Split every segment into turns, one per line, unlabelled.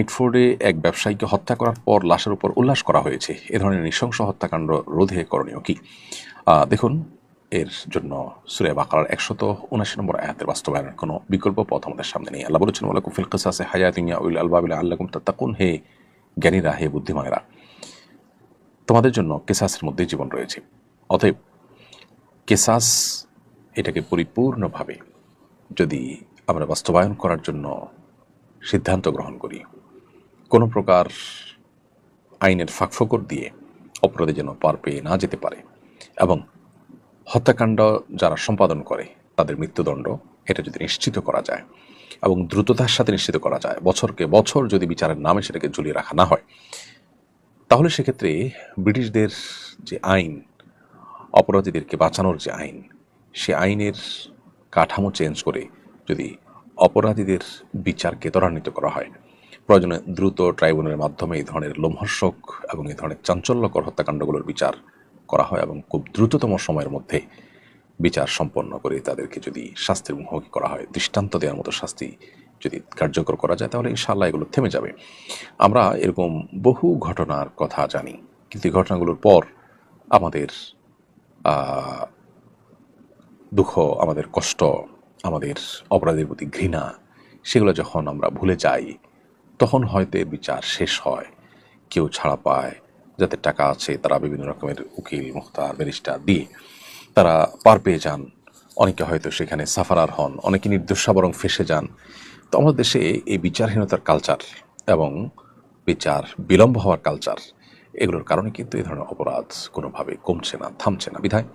মিটফোর্ডে এক ব্যবসায়ীকে হত্যা করার পর লাশের উপর উল্লাস করা হয়েছে। এ ধরনের নৃশংস হত্যাকাণ্ড রোধে করণীয় কি? দেখুন, এর জন্য সুরে বাকার একশত উনাশি নম্বর আয়াতের বাস্তবায়নের কোনো বিকল্প পথ আমাদের সামনে নেই। আল্লাহ বলেছেন ওলা কুফিল কিসাসে হায়াতিয়া উল আলবাবিল আল্লাকুম তাত্তাকুন। হে জ্ঞানীরা, হে বুদ্ধিমানেরা, তোমাদের জন্য কেসাসের মধ্যে জীবন রয়েছে। অতএব কেসাস এটাকে পরিপূর্ণভাবে যদি আমরা বাস্তবায়ন করার জন্য সিদ্ধান্ত গ্রহণ করি কোনো প্রকার আইনের ফাঁকফোকর দিয়ে অপরাধী যেন পার পেয়ে না যেতে পারে এবং হত্যাকাণ্ড যারা সম্পাদন করে, তাদের মৃত্যুদণ্ড, এটা যদি নিশ্চিত করা যায় এবং দ্রুততার সাথে নিশ্চিত করা যায়, বছরকে বছর যদি বিচারের নামে সেটাকে ঝুলিয়ে রাখা না হয়, তাহলে সেক্ষেত্রে ব্রিটিশদের যে আইন, অপরাধীদেরকে বাঁচানোর যে আইন, সে আইনের কাঠামো চেঞ্জ করে যদি অপরাধীদের বিচারকে ত্বরান্বিত করা হয় প্রয়োজনে দ্রুত ট্রাইব্যুনালের মাধ্যমে এই ধরনের লোমহর্ষক এবং এই ধরনের চাঞ্চল্যকর হত্যাকাণ্ডগুলোর বিচার করা হয় এবং খুব দ্রুততম সময়ের মধ্যে বিচার সম্পন্ন করে তাদেরকে যদি শাস্তির মুখোমুখি করা হয়, দৃষ্টান্ত দেওয়ার মতো শাস্তি যদি কার্যকর করা যায়, তাহলে ইনশাআল্লাহ এগুলো থেমে যাবে। আমরা এরকম বহু ঘটনার কথা জানি, কিন্তু এই ঘটনাগুলোর পর আমাদের দুঃখ, আমাদের কষ্ট, আমাদের অপরাধের প্রতি ঘৃণা, সেগুলো যখন আমরা ভুলে যাই তখন হয়তো এর বিচার শেষ হয়। কেউ ছাড়া পায়, যাদের টাকা আছে তারা বিভিন্ন রকমের উকিল, মুখতার, ব্যারিস্টার দিয়ে তারা পার পেয়ে যান। অনেকে হয়তো সেখানে সাফারার হন, অনেকে নির্দোষা বরং ফেসে যান। তো আমাদের দেশে এই বিচারহীনতার কালচার এবং বিচার বিলম্ব হওয়ার কালচার এগুলোর কারণে কিন্তু এই ধরনের অপরাধ কোনোভাবে কমছে না, থামছে না। বিধায়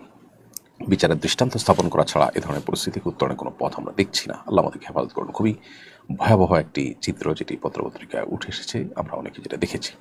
বিচারের দৃষ্টান্ত স্থাপন করা ছাড়া এ ধরনের পরিস্থিতিকে উত্তরণের কোনো পথ আমরা দেখছি না। আল্লাহ আমাদেরকে হেফাজত করুন। খুবই ভয়াবহ একটি চিত্র, যেটি পত্রপত্রিকায় উঠে এসেছে, আমরা অনেকে যেটা দেখেছি।